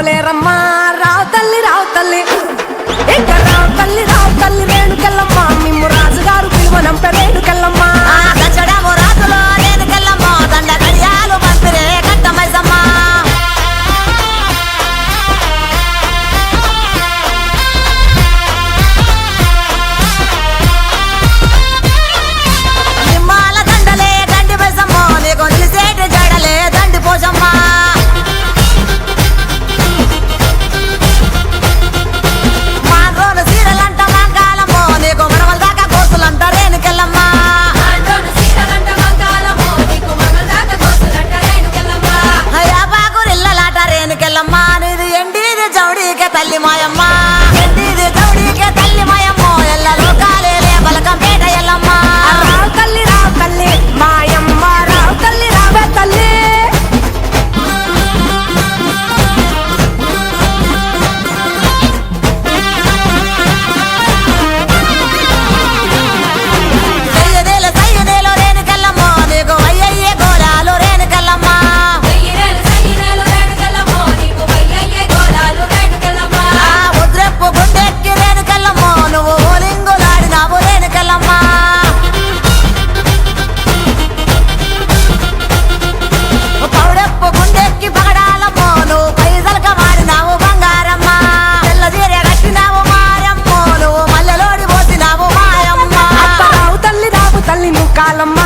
పోలేరమ్మా రావు తల్లి రావు తల్లి. ఇంకా రావు తల్లి రావు తల్లి వేణుకెళ్ళమ్మా మిమ్ము రాజుగారు పిలువనంప వేణుక a.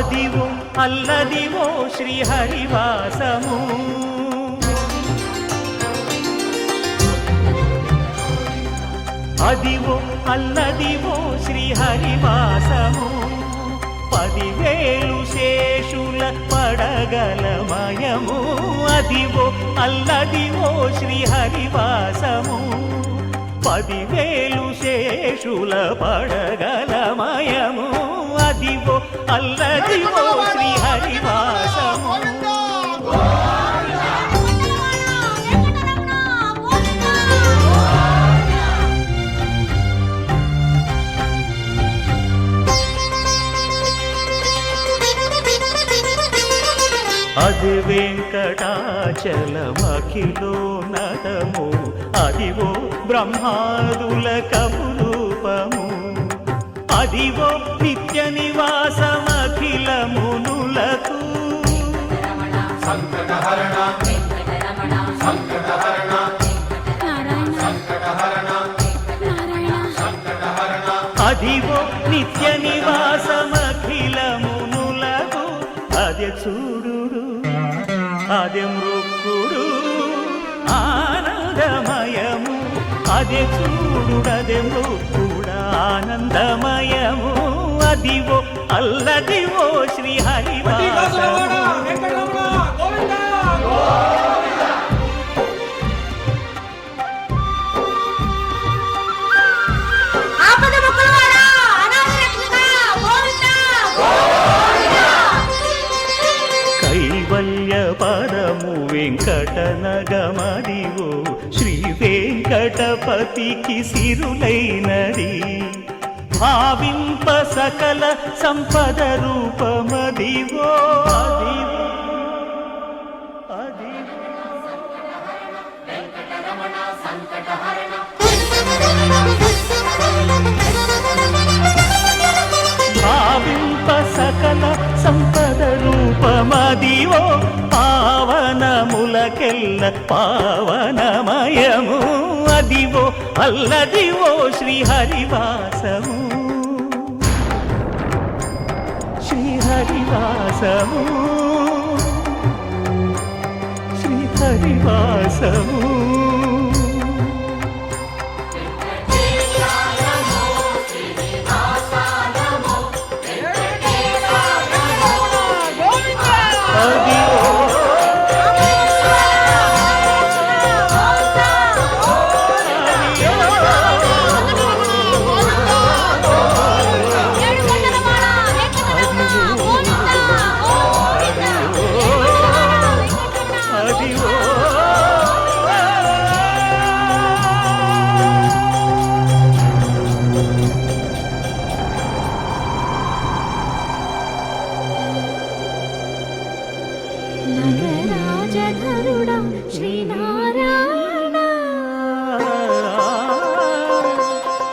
అదివో అల్లదివో శ్రీహరివాసము. అదివో అల్లదివో శ్రీహరివాసము. పదివేలు శేషుల పడగలమయము అదివో అల్లదివో శ్రీహరివాసము. పదివేలు శేషుల పడగల అల్లది ఓ శ్రీ హరివాసము అది వెంకటాచలమఖిలో నటము. అదివో బ్రహ్మాదుల కపురూపము. అదివో నిత్య నివాసమఖిల మునులకు అదివో నిత్య నివాసమఖిల మునులకు అదే చూడుడు అదే మృక్కుడు ఆనందమయము. అది చూడు అది మృక్కుడు ఆనందమయము. అదివో అల్లదివో శ్రీ కైవల్య పరము వెంకట నగమదివో శ్రీ వెంకటపతికి సిరులైనది. భావింప సకల సంపద రూపమదివో. అదివో అదివో భావింప సకల సంపద రూపమదివో. పావనములకెల్ల పావనమయము అదివో. అల్లదివో శ్రీహరివాసము. శ్రీహరివాసము. శ్రీహరివాసము.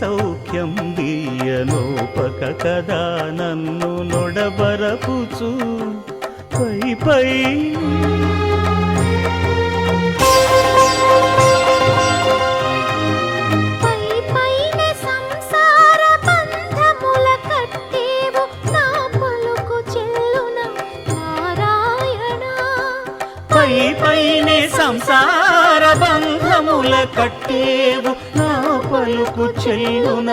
సౌఖ్యం దీయనో చూపక కదా నన్ను నొడబరపుచు. పై పై. పై పైన సంసార బంధముల కట్టేవు పలుకు చెల్లున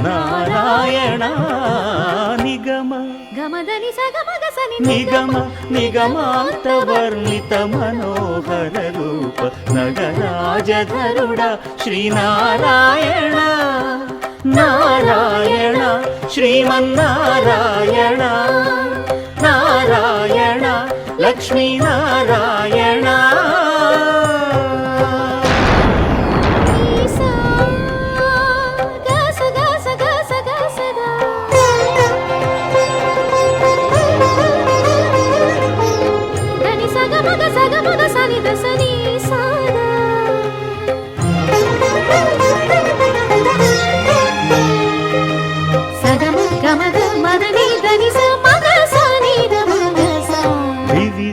నారాయణ నిగమ. గమదని సగమగసని నిగమ నిగమాంత వర్ణిత మనోహర రూప నగరాజధరుడ శ్రీనారాయణ. నారాయణ శ్రీమన్నారాయణ. నారాయణ లక్ష్మీనారాయణ.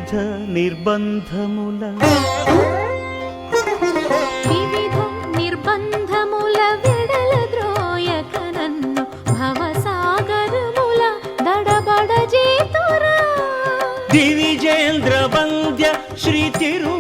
వివిధ నిర్బంధముల వివిధ నిర్బంధముల విడల ద్రోయక నన్ను భవసాగరముల దడబడ జేతురా దివిజేంద్ర వంద్య శ్రీ తిరు